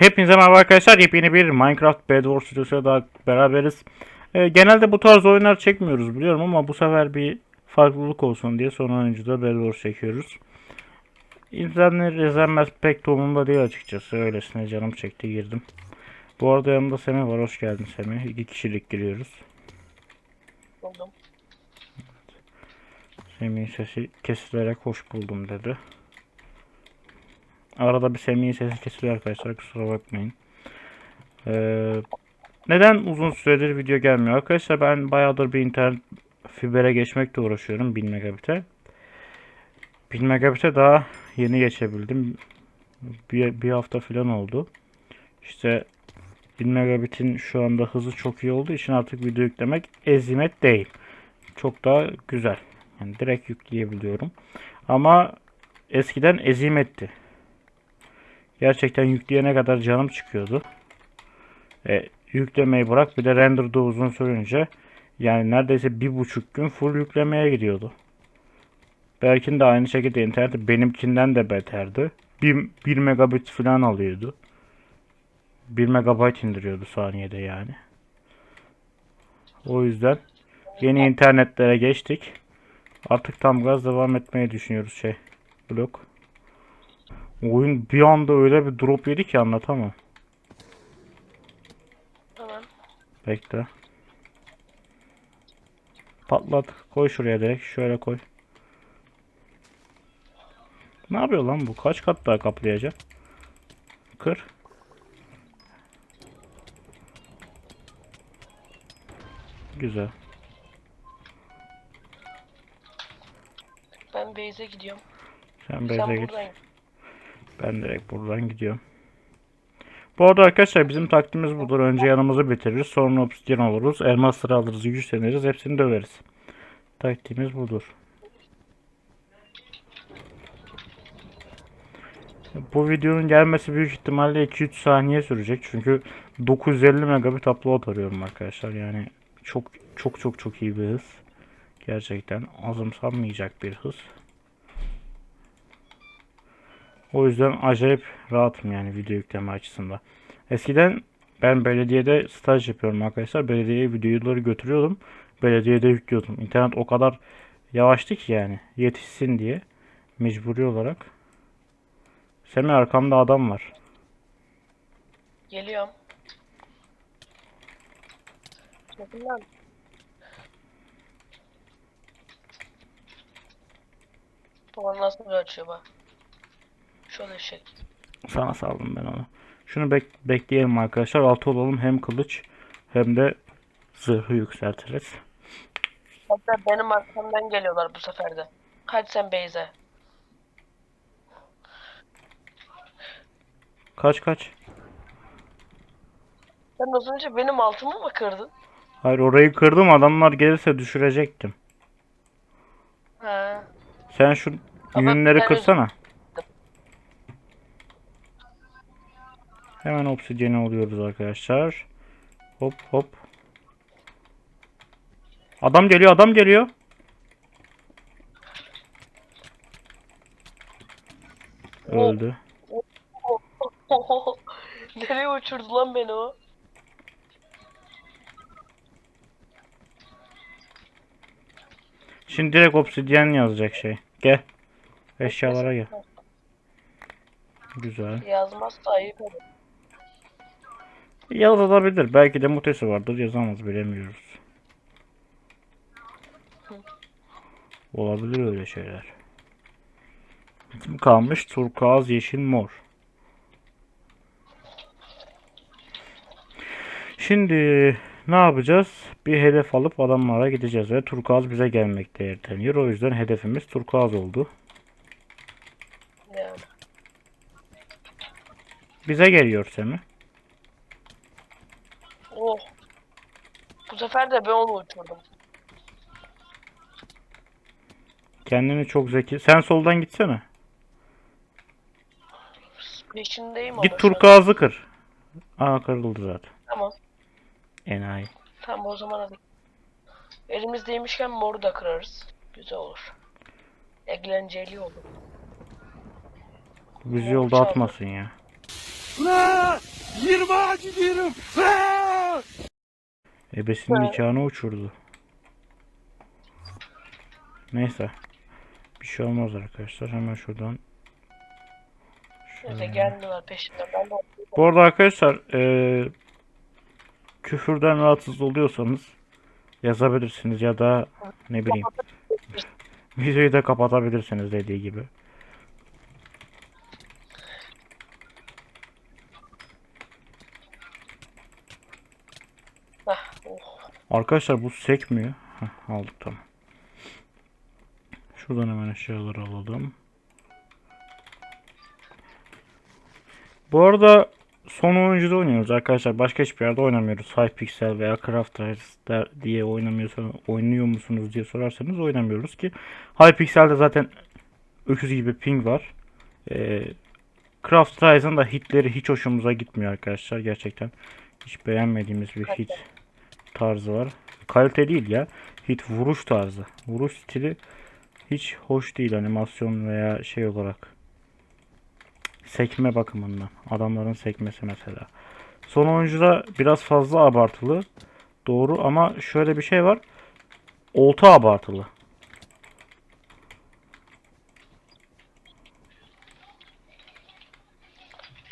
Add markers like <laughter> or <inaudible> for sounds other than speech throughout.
Hepinize merhaba arkadaşlar. Yepyeni bir Minecraft Bed Wars videosuyla daha beraberiz. Ee, genelde bu tarz oyunlar çekmiyoruz biliyorum ama bu sefer bir farklılık olsun diye son oyuncuda Bed Wars çekiyoruz. İzlenir izlenmez pek umurumda değil açıkçası. Öylesine canım çekti girdim. Bu arada yanımda Semih var. Hoş geldin Semih. İki kişilik giriyoruz. Buldum. Semih'in sesi kesilerek hoş buldum dedi. Arada bir Semih'in sesi kesiliyor arkadaşlar kusura bakmayın. Ee, neden uzun süredir video gelmiyor? Arkadaşlar ben bayağıdır bir internet fibere geçmekle uğraşıyorum 1000 megabit'e. 1000 megabit'e daha yeni geçebildim. Bir, bir hafta falan oldu. İşte 1000 megabit'in şu anda hızı çok iyi olduğu için artık video yüklemek ezimet değil. Çok daha güzel. Yani direkt yükleyebiliyorum. Ama eskiden ezimetti. Gerçekten yükleyene kadar canım çıkıyordu. E, yüklemeyi bırak bir de renderda uzun sürünce yani neredeyse bir buçuk gün full yüklemeye gidiyordu. Berk'in de aynı şekilde interneti benimkinden de beterdi. 1, 1 megabit falan alıyordu. 1 megabayt indiriyordu saniyede yani. O yüzden yeni internetlere geçtik. Artık tam gaz devam etmeyi düşünüyoruz şey. Blok. Oyun bir anda öyle bir drop yedi ki anlatamam. Hemen. Bekle. Patlat. Koy şuraya direkt. Şöyle koy. Ne yapıyor lan bu? Kaç kat daha kaplayacak? Kır. Güzel. Ben base'e gidiyorum. Sen beze git. buradayım. Ben direkt buradan gidiyorum. Bu arada arkadaşlar bizim taktiğimiz budur. Önce yanımızı bitiririz. Sonra obsidian oluruz. Elmasları alırız. Güçleniriz. Hepsini döveriz. Taktiğimiz budur. Bu videonun gelmesi büyük ihtimalle 2-3 saniye sürecek. Çünkü 950 megabit upload arıyorum arkadaşlar. Yani çok çok çok çok iyi bir hız. Gerçekten azımsanmayacak bir hız. O yüzden acayip rahatım yani video yükleme açısından. Eskiden ben belediyede staj yapıyorum arkadaşlar. Belediyeye videoları götürüyordum. Belediyede yüklüyordum. İnternet o kadar yavaştı ki yani yetişsin diye mecburi olarak. Semih arkamda adam var. Geliyorum. Bakın lan. Baba nasıl açıyor bak. Şöyle şey. Sana saldım ben onu. Şunu bek bekleyelim arkadaşlar. Altı olalım hem kılıç hem de zırhı yükseltiriz. Hatta benim arkamdan geliyorlar bu sefer de. Kaç sen base'e. Kaç kaç. Sen az önce benim altımı mı kırdın? Hayır orayı kırdım adamlar gelirse düşürecektim. He. Sen şu Ama yünleri ben- kırsana. Hemen obsidiyeni oluyoruz arkadaşlar. Hop hop. Adam geliyor adam geliyor. Öldü. <laughs> Nereye uçurdu lan beni o? Şimdi direkt obsidiyen yazacak şey. Gel. Eşyalara gel. Güzel. Yazmazsa ayıp olur. Yazılabilir. Belki de mutesi vardır. Yazamaz bilemiyoruz. Olabilir öyle şeyler. Kim kalmış? Turkuaz, yeşil, mor. Şimdi ne yapacağız? Bir hedef alıp adamlara gideceğiz ve turkuaz bize gelmekte erteliyor. O yüzden hedefimiz turkuaz oldu. Bize geliyor Semih. Oh. Bu sefer de ben onu uçurdum. Kendini çok zeki. Sen soldan gitsene. Peşindeyim ama Git şu an. turkuazı kır. Aa kırıldı zaten. Tamam. Enayi. Tamam o zaman hadi. Elimizdeymişken moru da kırarız. Güzel olur. Eğlenceli olur. Bizi yolda Çaldı. atmasın ya. Ulan! Yirmağa gidiyorum. Ebesinin nikahını uçurdu. Neyse. Bir şey olmaz arkadaşlar. Hemen şuradan. Şöyle. gelmiyorlar peşimden. Ben de Bu arada arkadaşlar eee, küfürden rahatsız oluyorsanız yazabilirsiniz ya da ne bileyim videoyu da kapatabilirsiniz dediği gibi. Heh, oh. Arkadaşlar bu sekmiyor. Heh, aldık tamam. Şuradan hemen eşyaları alalım. Bu arada son oyuncuda oynuyoruz arkadaşlar. Başka hiçbir yerde oynamıyoruz. Hypixel veya Crafters diye oynamıyorsanız oynuyor musunuz diye sorarsanız oynamıyoruz ki Hypixel'de zaten öküz gibi ping var. Ee, Craft Rise'ın da hitleri hiç hoşumuza gitmiyor arkadaşlar gerçekten. Hiç beğenmediğimiz bir hit tarzı var. Kalite değil ya. Hit vuruş tarzı. Vuruş stili hiç hoş değil animasyon veya şey olarak. Sekme bakımından. Adamların sekmesi mesela. Son oyuncuda biraz fazla abartılı. Doğru ama şöyle bir şey var. Olta abartılı.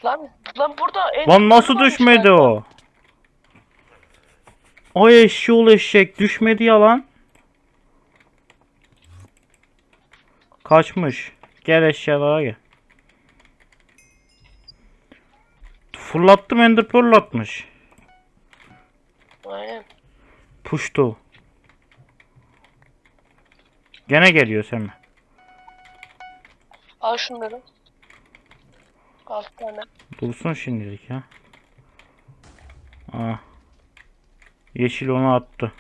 Lan lan burada en Lan nasıl düşmedi galiba. o? Ay eşşoğlu eşek düşmedi ya lan. Kaçmış. Gel eşyalara gel. Fırlattım ender pearl atmış. Aynen. Puştu. Gene geliyor Semi. Al şunları. Altı tane. Dursun şimdilik ya. Ah. Yeşil onu attı.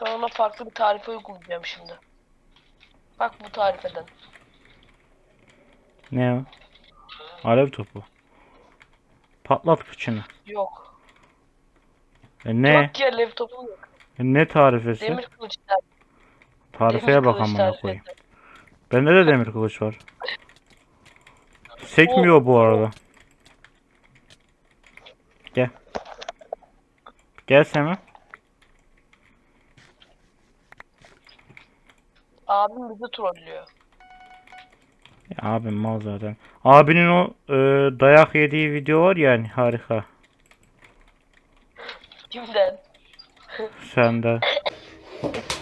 Ben ona farklı bir tarife uygulayacağım şimdi. Bak bu tarifeden. Ne o? Alev topu. Patlat fıçını. Yok. E ne? Yok ya laptopum yok. E ne tarifesi? Demir kılıç tarifi. Tarifeye demir bak amına koyayım. Bende de demir kılıç var. Sekmiyor bu arada. Gel Semi. Abim bizi trollüyor. Ya abim mal zaten. Abinin o e, dayak yediği video var ya hani harika. Kimden? Sende. <laughs>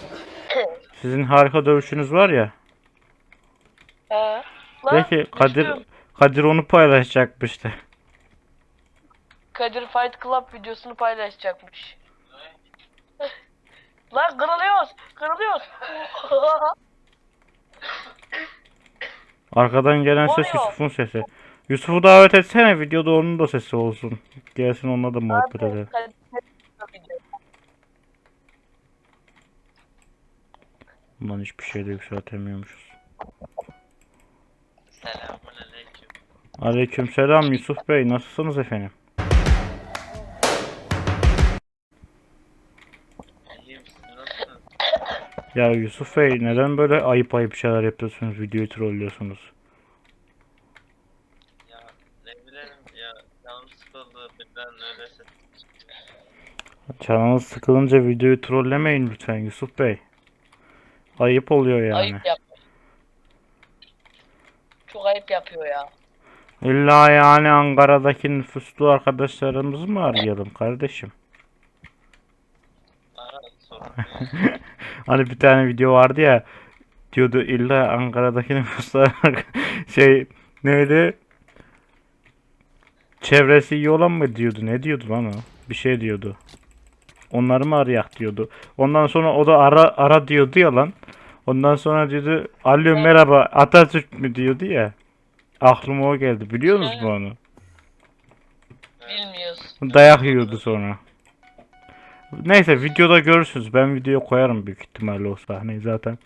Sizin harika dövüşünüz var ya. He. Lan, Belki Kadir düştüm. Kadir onu paylaşacakmıştı. Kadir Fight Club videosunu paylaşacakmış. Lan kırılıyoruz. Kırılıyoruz. Arkadan gelen ses Oluyor. Yusuf'un sesi. Yusuf'u davet etsene videoda onun da sesi olsun. Gelsin onunla da muhabbet edelim. Bundan hiçbir şey de yükseltemiyormuşuz. Selamünaleyküm. Aleykümselam Yusuf Bey nasılsınız efendim? İyiyim siz nasılsınız? Ya Yusuf Bey neden böyle ayıp ayıp şeyler yapıyorsunuz videoyu trollüyorsunuz? Ya ne bileyim ya canım sıkıldı birden öylese. Canınız sıkılınca videoyu trollemeyin lütfen Yusuf Bey. Ayıp oluyor yani. Ayıp yapıyor. Çok ayıp yapıyor ya. İlla yani Ankara'daki nüfuslu arkadaşlarımızı mı arayalım kardeşim? <laughs> Hani bir tane video vardı ya diyordu illa Ankara'daki nüfuslu <laughs> şey neydi? Çevresi iyi olan mı diyordu? Ne diyordu lan o? Bir şey diyordu. Onları mı arayak diyordu. Ondan sonra o da ara ara diyordu ya lan. Ondan sonra diyordu alo merhaba Atatürk mü diyordu ya. Aklıma o geldi. Biliyor musun onu? Bilmiyoruz. Dayak yiyordu sonra. Neyse videoda görürsünüz. Ben videoya koyarım büyük ihtimalle o sahneyi zaten.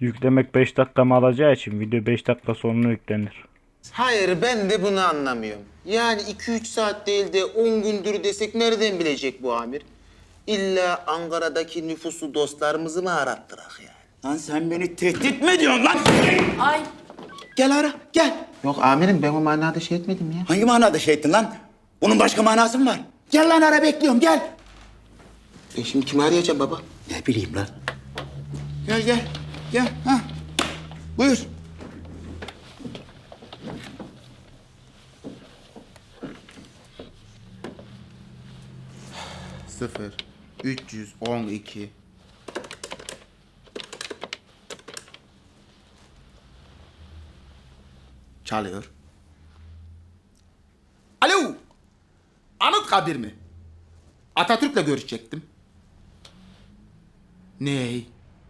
Yüklemek 5 dakikamı alacağı için video 5 dakika sonra yüklenir. Hayır ben de bunu anlamıyorum. Yani 2-3 saat değil de 10 gündür desek nereden bilecek bu amir? İlla Ankara'daki nüfuslu dostlarımızı mı arattırak yani? Lan sen beni tehdit mi ediyorsun lan? Ay Gel ara, gel. Yok amirim ben o manada şey etmedim ya. Hangi manada şey ettin lan? Bunun başka manası mı var? Gel lan ara bekliyorum, gel. E şimdi kimi arayacağım baba? Ne bileyim lan. Gel gel, gel. Ha. Buyur. Sıfır. 312. Çalıyor. Alo. Anıtkabir mi? Atatürk'le görüşecektim. Ney?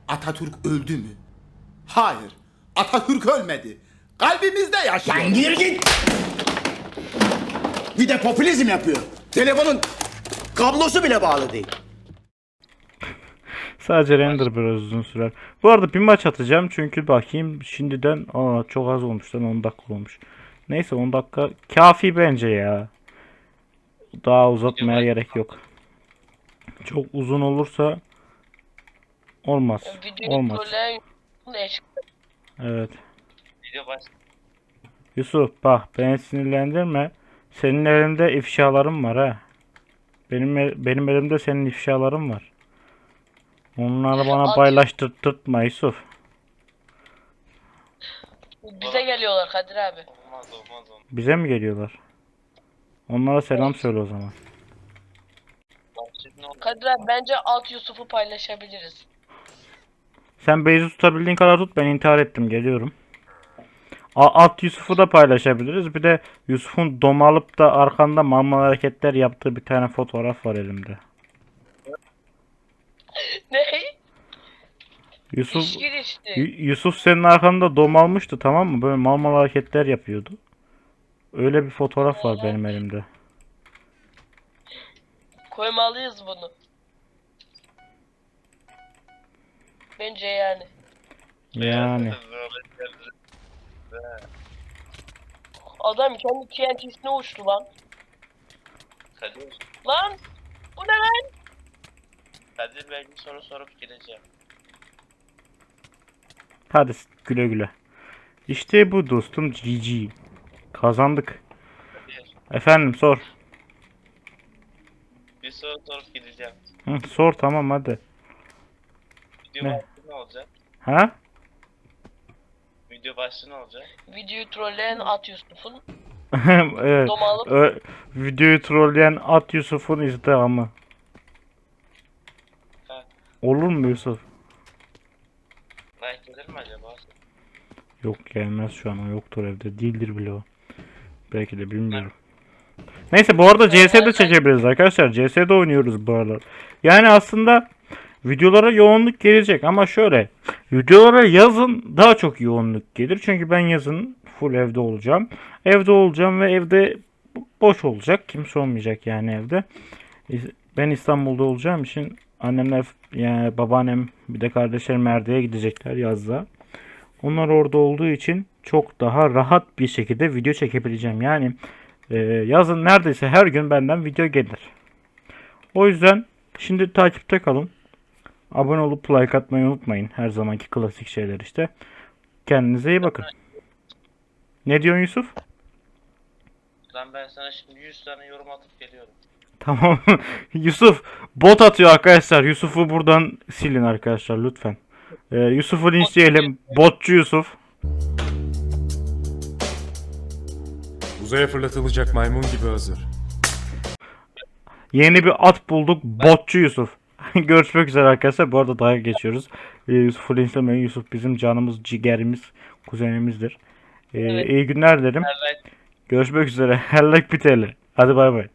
Atatürk öldü mü? Hayır. Atatürk ölmedi. Kalbimizde yaşıyor. Lan gir git. Bir de popülizm yapıyor. Telefonun kablosu bile bağlı değil. Sadece render biraz uzun sürer. Bu arada bir maç atacağım çünkü bakayım şimdiden aa çok az olmuş lan 10 dakika olmuş. Neyse 10 dakika kafi bence ya. Daha uzatmaya gerek yok. Çok uzun olursa olmaz. Videoyu Olmaz. trolleyen. Evet. Video baş... Yusuf bak beni sinirlendirme. Senin elinde ifşalarım var ha. Benim el- benim elimde senin ifşaların var. Onları bana At- paylaştırtma Yusuf. Bize geliyorlar Kadir abi. Olmaz olmaz olmaz. Bize mi geliyorlar? Onlara selam söyle o zaman. Bahçet ne oldu? Kadir abi bence alt Yusuf'u paylaşabiliriz. Sen Beyzi tutabildiğin kadar tut ben intihar ettim geliyorum. A- At Yusuf'u da paylaşabiliriz. Bir de Yusuf'un domalıp da arkanda mammal hareketler yaptığı bir tane fotoğraf var elimde. ne? Yusuf İş girişti. Y- Yusuf senin arkanda domalmıştı tamam mı? Böyle mal mal hareketler yapıyordu. Öyle bir fotoğraf var benim elimde. Koymalıyız bunu. Bence yani. Yani. Adam kendi TNT'sine uçtu lan. Kadir, Lan! Bu ne lan? Kadir belki soru sorup gideceğim. Hadi güle güle. İşte bu dostum GG. Kazandık. Kadir, Efendim sor. bir soru sorup gideceğim. Hı, sor tamam hadi. Video Ne? başlığı ne olacak? Ha? Video başlığı ne olacak? Videoyu trolleyen at Yusuf'un <laughs> evet. domalı Ö- videoyu trolleyen at Yusuf'un izdihamı. Ha. Olur mu Yusuf? Like gelir mi acaba? Yok gelmez şu an o yoktur evde. Değildir bile o. Belki de bilmiyorum. Neyse bu arada CS'de çekebiliriz arkadaşlar. CS'de oynuyoruz bu aralar. Yani aslında videolara yoğunluk gelecek ama şöyle. Videolara yazın daha çok yoğunluk gelir. Çünkü ben yazın full evde olacağım. Evde olacağım ve evde boş olacak. Kimse olmayacak yani evde. Ben İstanbul'da olacağım için annemler yani babaannem bir de kardeşlerim Erde'ye gidecekler yazda. Onlar orada olduğu için çok daha rahat bir şekilde video çekebileceğim. Yani e, yazın neredeyse her gün benden video gelir. O yüzden şimdi takipte kalın. Abone olup like atmayı unutmayın. Her zamanki klasik şeyler işte. Kendinize iyi bakın. Ne diyorsun Yusuf? Lan ben sana şimdi 100 tane yorum atıp geliyorum. Tamam. <laughs> Yusuf bot atıyor arkadaşlar. Yusuf'u buradan silin arkadaşlar lütfen. Ee, Yusuf'u linçleyelim. Botçu Yusuf. Uzaya fırlatılacak maymun gibi hazır. Yeni bir at bulduk. Botçu Yusuf. <laughs> Görüşmek üzere arkadaşlar. Bu arada daha geçiyoruz. Ee, Yusuf'u linçlemeyin. Yusuf bizim canımız, ciğerimiz, kuzenimizdir. Ee, Evet. İyi günler dilerim. Görüşmek üzere. <laughs> Hellek biteli. Hadi bay bay.